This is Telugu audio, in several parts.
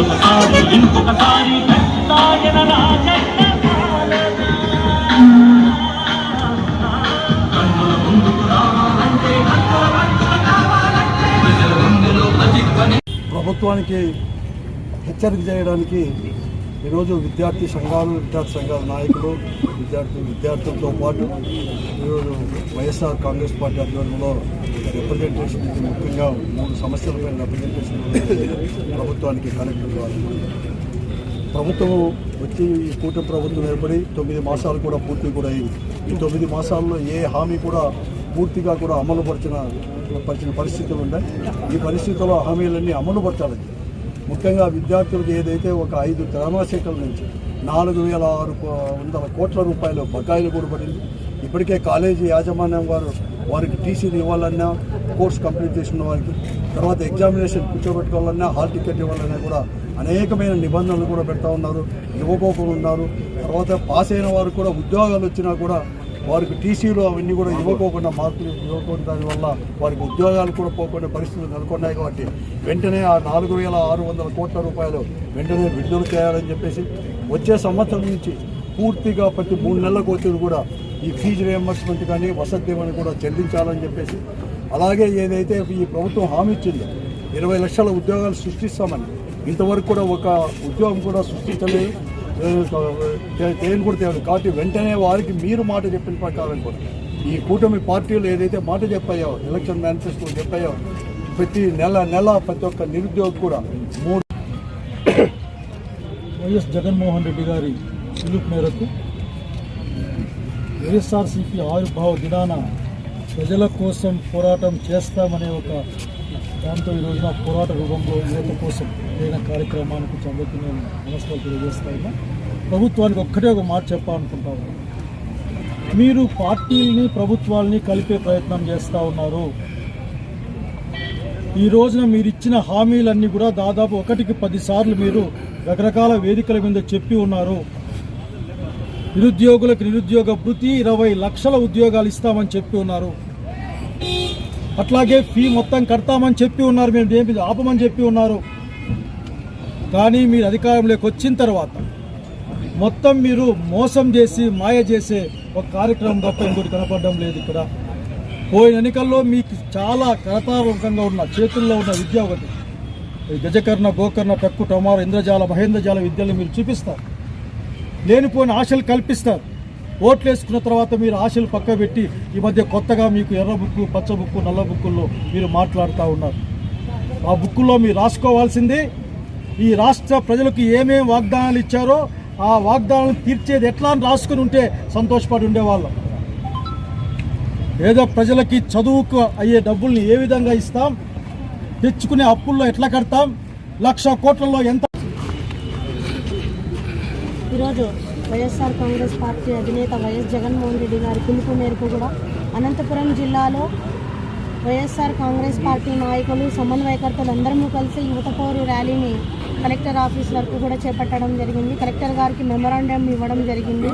ఒకసారి ఇంకొకసారి ప్రభుత్వానికి హెచ్చరిక చేయడానికి ఈరోజు విద్యార్థి సంఘాలు విద్యార్థి సంఘాల నాయకులు విద్యార్థి విద్యార్థులతో పాటు ఈరోజు వైఎస్ఆర్ కాంగ్రెస్ పార్టీ ఆధ్వర్యంలో రిప్రజెంటేషన్ ముఖ్యంగా మూడు సమస్యలపై రిప్రజెంటేషన్ ప్రభుత్వానికి కలెక్టర్ గారు ప్రభుత్వం వచ్చి ఈ కూటమి ప్రభుత్వం ఏర్పడి తొమ్మిది మాసాలు కూడా పూర్తి కూడా అయింది ఈ తొమ్మిది మాసాల్లో ఏ హామీ కూడా పూర్తిగా కూడా అమలుపరిచిన పరిచిన పరిస్థితులు ఉన్నాయి. ఈ పరిస్థితుల్లో హామీలన్నీ అమలుపరచాలి ముఖ్యంగా విద్యార్థులకు ఏదైతే ఒక ఐదు త్రైమాసికల నుంచి నాలుగు వేల ఆరు వందల కోట్ల రూపాయలు బకాయిలు కూడా పడింది ఇప్పటికే కాలేజీ యాజమాన్యం వారు వారికి టీసీలు ఇవ్వాలన్నా కోర్స్ కంప్లీట్ చేసిన వారికి తర్వాత ఎగ్జామినేషన్ కూర్చోబెట్టుకోవాలన్నా హాల్ టికెట్ ఇవ్వాలన్నా కూడా అనేకమైన నిబంధనలు కూడా పెడతా ఉన్నారు. ఇవ్వకోకుండా ఉన్నారు. తర్వాత పాస్ అయిన వారు కూడా ఉద్యోగాలు వచ్చినా కూడా వారికి టీసీలు అవన్నీ కూడా ఇవ్వకోకుండా మార్కులు ఇవ్వకుండా దానివల్ల వారికి ఉద్యోగాలు కూడా పోకుండా పరిస్థితులు నెలకొన్నాయి కాబట్టి వెంటనే ఆ నాలుగు వేల ఆరు వందల కోట్ల రూపాయలు వెంటనే విడుదల చేయాలని చెప్పేసి వచ్చే సంవత్సరం నుంచి పూర్తిగా ప్రతి మూడు నెలలకు వచ్చేది కూడా ఈ ఫీజు రియంబర్స్మెంట్ కానీ వసతి అని కూడా చెల్లించాలని చెప్పేసి అలాగే ఏదైతే ఈ ప్రభుత్వం హామీ ఇచ్చిందో ఇరవై లక్షల ఉద్యోగాలు సృష్టిస్తామని ఇంతవరకు కూడా ఒక ఉద్యోగం కూడా సృష్టించలేదు. దేని కూడా తేవాలి కాబట్టి వెంటనే వారికి మీరు మాట చెప్పిన ప్రకారం కూడా. ఈ కూటమి పార్టీలు ఏదైతే మాట చెప్పాయో ఎలక్షన్ మేనిఫెస్టో చెప్పాయో ప్రతి నెల నెల ప్రతి ఒక్క నిరుద్యోగి కూడా మూడు వైఎస్ జగన్మోహన్ రెడ్డి గారి పిలుపు మేరకు వైఎస్ఆర్సీపీ ఆవిర్భావ దినాన ప్రజల కోసం పోరాటం చేస్తామనే ఒక దాంతో ఈ రోజున పోరాట రూపంలో యువత కోసం ఏదైనా కార్యక్రమానికి అందరికీ నేను నమస్కారాలు తెలియజేస్తాను ప్రభుత్వానికి ఒక్కటే ఒక మాట చెప్పాలనుకుంటాను మీరు పార్టీలని ప్రభుత్వాలని కలిపే ప్రయత్నం చేస్తూ ఉన్నారు. ఈ రోజున మీరు ఇచ్చిన హామీలన్నీ కూడా దాదాపు ఒకటికి పదిసార్లు మీరు రకరకాల వేదికల మీద చెప్పి ఉన్నారు. నిరుద్యోగులకు నిరుద్యోగ భృతి ఇరవై లక్షల ఉద్యోగాలు ఇస్తామని చెప్పి ఉన్నారు. అట్లాగే ఫీ మొత్తం కడతామని చెప్పి ఉన్నారు. మేము ఏమి ఆపమని చెప్పి ఉన్నారు. కానీ మీరు అధికారంలోకి వచ్చిన తర్వాత మొత్తం మీరు మోసం చేసి మాయ చేసే ఒక కార్యక్రమం తప్ప ఇంకోటి కనపడడం లేదు ఇక్కడ. పోయిన ఎన్నికల్లో మీకు చాలా కరతారకంగా ఉన్న చేతుల్లో ఉన్న విద్య ఒకటి. గజకర్ణ గోకర్ణ టక్కు టమారు ఇంద్రజాల మహేంద్రజాల విద్యలు మీరు చూపిస్తారు. లేనిపోయిన ఆశలు కల్పిస్తారు. ఓట్లు వేసుకున్న తర్వాత మీరు ఆశలు పక్క పెట్టి ఈ మధ్య కొత్తగా మీకు ఎర్ర బుక్కు పచ్చ బుక్కు నల్ల బుక్కుల్లో మీరు మాట్లాడుతూ ఉన్నారు. ఆ బుక్కుల్లో మీరు రాసుకోవాల్సింది ఈ రాష్ట్ర ప్రజలకు ఏమేమి వాగ్దానాలు ఇచ్చారో ఆ వాగ్దానాలు తీర్చేది ఎట్లా అని రాసుకుని ఉంటే సంతోషపడి ఉండేవాళ్ళం. ఏదో ప్రజలకి చదువుకు అయ్యే డబ్బుల్ని ఏ విధంగా ఇస్తాం? తెచ్చుకునే అప్పుల్లో ఎట్లా కడతాం? లక్ష కోట్లలో ఎంత ఈరోజు వైఎస్ఆర్ కాంగ్రెస్ పార్టీ అధినేత వైఎస్ జగన్మోహన్ రెడ్డి గారి పిలుపు మేరకు కూడా అనంతపురం జిల్లాలో వైఎస్ఆర్ కాంగ్రెస్ పార్టీ నాయకులు సమన్వయకర్తలు అందరము కలిసి యువత పౌరు ర్యాలీని కలెక్టర్ ఆఫీస్ వరకు కూడా చేపట్టడం జరిగింది. కలెక్టర్ గారికి మెమరాండం ఇవ్వడం జరిగింది.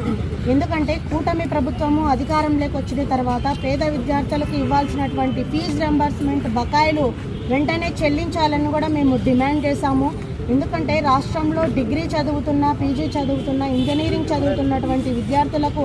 ఎందుకంటే కూటమి ప్రభుత్వము అధికారంలోకి వచ్చిన తర్వాత పేద విద్యార్థులకు ఇవ్వాల్సినటువంటి ఫీజు రెంబర్స్మెంట్ బకాయిలు వెంటనే చెల్లించాలని కూడా మేము డిమాండ్ చేశాము. ఎందుకంటే రాష్ట్రంలో డిగ్రీ చదువుతున్న పీజీ చదువుతున్న ఇంజనీరింగ్ చదువుతున్నటువంటి విద్యార్థులకు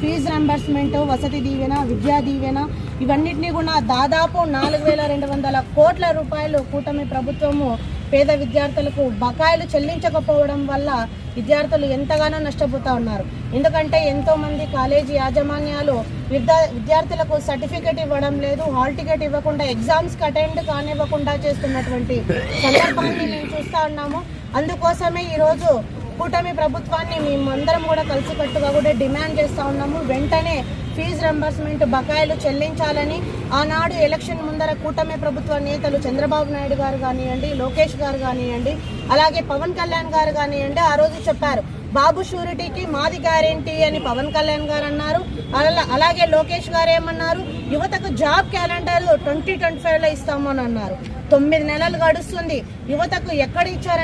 ఫీజు రింబర్స్మెంట్ వసతి దీవెన విద్యా దీవెన ఇవన్నిటినీ కూడా దాదాపు నాలుగు వేల రెండు వందల కోట్ల రూపాయలు కూటమి ప్రభుత్వము పేద విద్యార్థులకు బకాయిలు చెల్లించకపోవడం వల్ల విద్యార్థులు ఎంతగానో నష్టపోతూ ఉన్నారు. ఎందుకంటే ఎంతోమంది కాలేజీ యాజమాన్యాలు విద్యా విద్యార్థులకు సర్టిఫికేట్ ఇవ్వడం లేదు హాల్ టికెట్ ఇవ్వకుండా ఎగ్జామ్స్కి అటెండ్ కానివ్వకుండా చేస్తున్నటువంటి సందర్భాన్ని మేము చూస్తూ ఉన్నాము. అందుకోసమే ఈరోజు కూటమి ప్రభుత్వాన్ని మేమందరం కూడా కలిసికట్టుగా కూడా డిమాండ్ చేస్తూ ఉన్నాము. వెంటనే ఫీజు రెంబర్స్మెంట్ బకాయిలు చెల్లించాలని ఆనాడు ఎలక్షన్ ముందర కూటమి ప్రభుత్వ నేతలు చంద్రబాబు నాయుడు గారు కానివ్వండి లోకేష్ గారు కానివ్వండి అలాగే పవన్ కళ్యాణ్ గారు కానివ్వండి ఆ రోజు చెప్పారు బాబు షూరిటీకి మాది గ్యారెంటీ అని పవన్ కళ్యాణ్ గారు అన్నారు. అలా- అలాగే లోకేష్ గారు ఏమన్నారు యువతకు జాబ్ క్యాలెండర్ ట్వంటీ ట్వంటీ ఫైవ్లో ఇస్తామని అన్నారు. తొమ్మిది నెలలు గడుస్తుంది యువతకు ఎక్కడ ఇచ్చారంటే